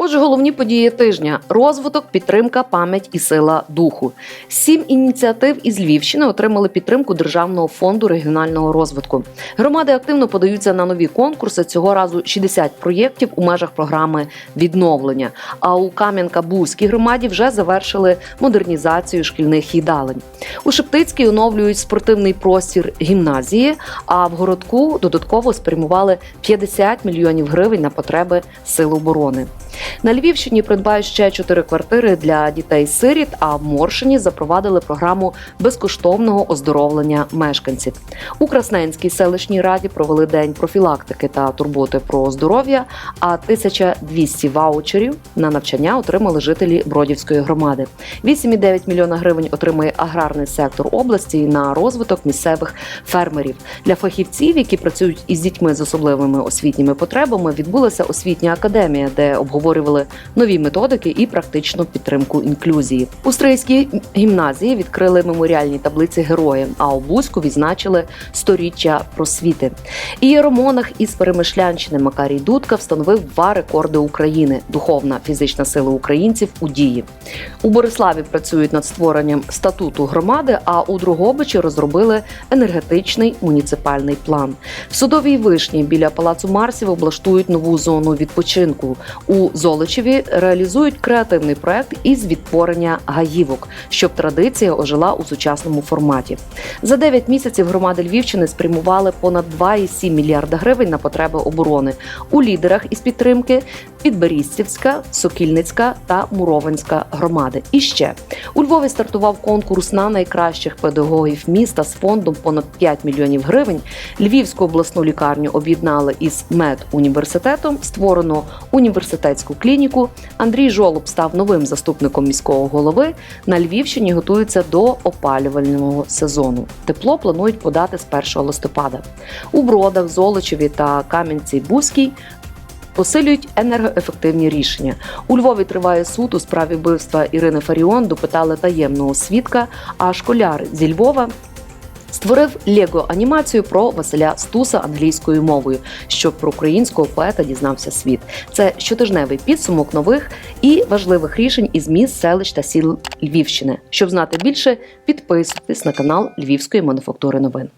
Отже, головні події тижня: розвиток, підтримка, пам'ять і сила духу. Сім ініціатив із Львівщини отримали підтримку Державного фонду регіонального розвитку. Громади активно подаються на нові конкурси. Цього разу 60 проєктів у межах програми відновлення. А у Кам'янка-Бузькій громаді вже завершили модернізацію шкільних їдалень. У Шептицькій оновлюють спортивний простір гімназії. А в городку додатково спрямували 50 мільйонів гривень на потреби сил оборони. На Львівщині придбають ще чотири квартири для дітей-сиріт. А в Моршині запровадили програму безкоштовного оздоровлення мешканців. У Красненській селищній раді провели день профілактики та турботи про здоров'я. А 1200 ваучерів на навчання отримали жителі Бродівської громади. 8,9 мільйона гривень отримує аграрний сектор області на розвиток місцевих фермерів. Для фахівців, які працюють із дітьми з особливими освітніми потребами, відбулася освітня академія, де обговорювали нові методики і практичну підтримку інклюзії. У Стрийській гімназії відкрили меморіальні таблиці героям, а у Бузьку відзначили сторіччя просвіти. Ієромонах із Перемишлянщини Макарій Дудка встановив два рекорди України: духовна фізична сила українців у дії. У Бориславі працюють над створенням статуту громади, а у Другобичі розробили енергетичний муніципальний план. В судовій вишні біля палацу Марсів облаштують нову зону відпочинку. У Золочеві реалізують креативний проект із відтворення гаївок, щоб традиція ожила у сучасному форматі. За 9 місяців громади Львівщини спрямували понад 2,7 мільярда гривень на потреби оборони у лідерах із підтримки Підберістівська, Сокільницька та Мурованська громади. І ще у Львові стартував конкурс на найкращих педагогів міста з фондом понад 5 мільйонів гривень. Львівську обласну лікарню об'єднали із медуніверситетом, створено університетську клініку. Андрій Жолоб став новим заступником міського голови. На Львівщині готуються до опалювального сезону. Тепло планують подати з 1 листопада. У Бродах, Золочеві та Кам'янці-Бузькій посилюють енергоефективні рішення. У Львові триває суд у справі вбивства Ірини Фаріон. Допитали таємного свідка. А школяр зі Львова. Створив лего анімацію про Василя Стуса англійською мовою, щоб про українського поета дізнався світ. Це щотижневий підсумок нових і важливих рішень із міст, селищ та сіл Львівщини. Щоб знати більше, підписуйтесь на канал Львівської мануфактури новин.